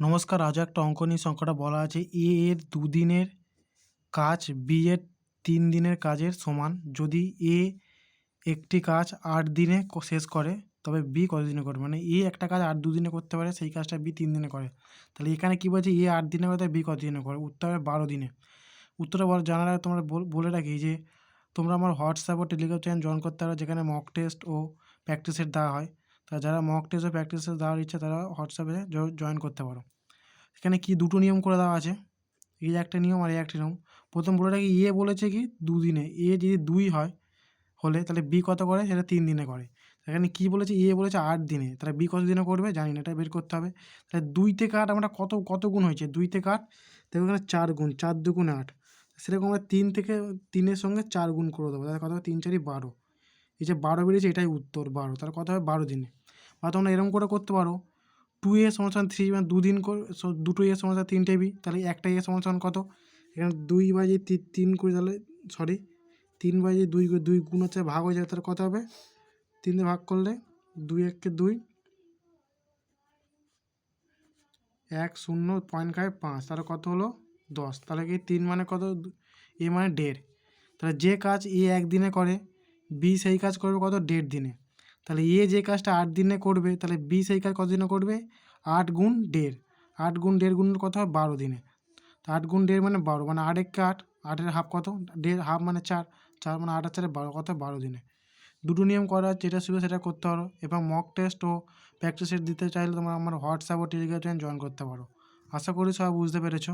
নমস্কার, আজ একটা অঙ্ক নিয়ে সংখ্যাটা বলা আছে। এ এর দুদিনের কাজ বি এর তিন দিনের কাজের সমান। যদি এ একটি কাজ আট দিনে শেষ করে, তবে বি কত দিনে করবে? মানে এ একটা কাজ আট দুদিনে করতে পারে, সেই কাজটা বি তিন দিনে করে। তাহলে এখানে কী বলছে? এ আট দিনে করে বি কত দিনে করে? উত্তর হবে বারো দিনে। উত্তরটা বল, জানার আগে তোমরা বলে রাখি যে, তোমরা আমার হোয়াটসঅ্যাপ ও টেলিগ্রাম চ্যানেল জয়েন করতে পারো, যেখানে মক টেস্ট ও প্র্যাকটিসের দেওয়া হয়। তা যারা মক টেস্ট ও প্র্যাকটিস সেট দেওয়ার ইচ্ছা, তারা হোয়াটসঅ্যাপে জয়েন করতে পারো। এখানে কি দুটো নিয়ম করে দেওয়া আছে? এই একটা নিয়ম আর এই একটা নিয়ম। প্রথম বলে রাখি, এ বলেছে কি, দুদিনে। এ যদি দুই হয়, হলে তাহলে বি কত করে? সেটা তিন দিনে করে। এখানে কি বলেছে? এ বলেছে আট দিনে। তাহলে বি কত দিনে করবে? জানি না, এটা বের করতে হবে। তাহলে দুই থেকে আট আমরা কত কত গুণ হয়েছে? দুই থেকে আট দেখো এখানে চার গুণ, চার দুগুণ আট। সেরকম আমরা তিন থেকে, তিনের সঙ্গে চার গুণ করে দেবো। তাহলে কত তিন চারই বারো। এই যে বারো বেরিয়েছে, এটাই উত্তর, বারো। তাহলে কত হবে বারো দিনে। বা তোমরা এরকম করে করতে পারো টু এ সমান থ্রি মানে দুদিন করে দুটো এ সমান তিনটে বি তাহলে একটা এ সমান কত? এখানে দুই বাজে তিন করে তাহলে সরি তিন বাজে দুই দুই গুণ হচ্ছে ভাগ হয়ে যাবে তাহলে কত হবে? তিন দিয়ে ভাগ করলে দুই এককে দুই, এক শূন্য পয়েন্ট ফাইভ পাঁচ, তাহলে কত হলো? দশ। তাহলে কি তিন মানে কত? এ মানে দেড়। তাহলে যে কাজ এ একদিনে করে বি সেই কাজ করবে কত? দেড় দিনে। তাহলে এ যে কাজটা আট দিনে করবে, তাহলে বি সেই কাজ কত দিনে করবে? আট গুণ দেড়। আট গুণ দেড় গুণ কত হয় বারো দিনে। তা আট গুণ দেড় মানে বারো মানে আট একে আট, আটের হাফ কত? দেড়, হাফ মানে চার। চার মানে আট আর চারে বারো কত বারো দিনে। দুটো নিয়ম করা যেটা শুধু সেটা করতে পারো। এবং মক টেস্ট ও প্র্যাকটিস সেট দিতে চাইলে তোমরা আমার হোয়াটসঅ্যাপ ও টেলিগ্রাম চ্যানেল জয়েন করতে পারো। আশা করি সবাই বুঝতে পেরেছ।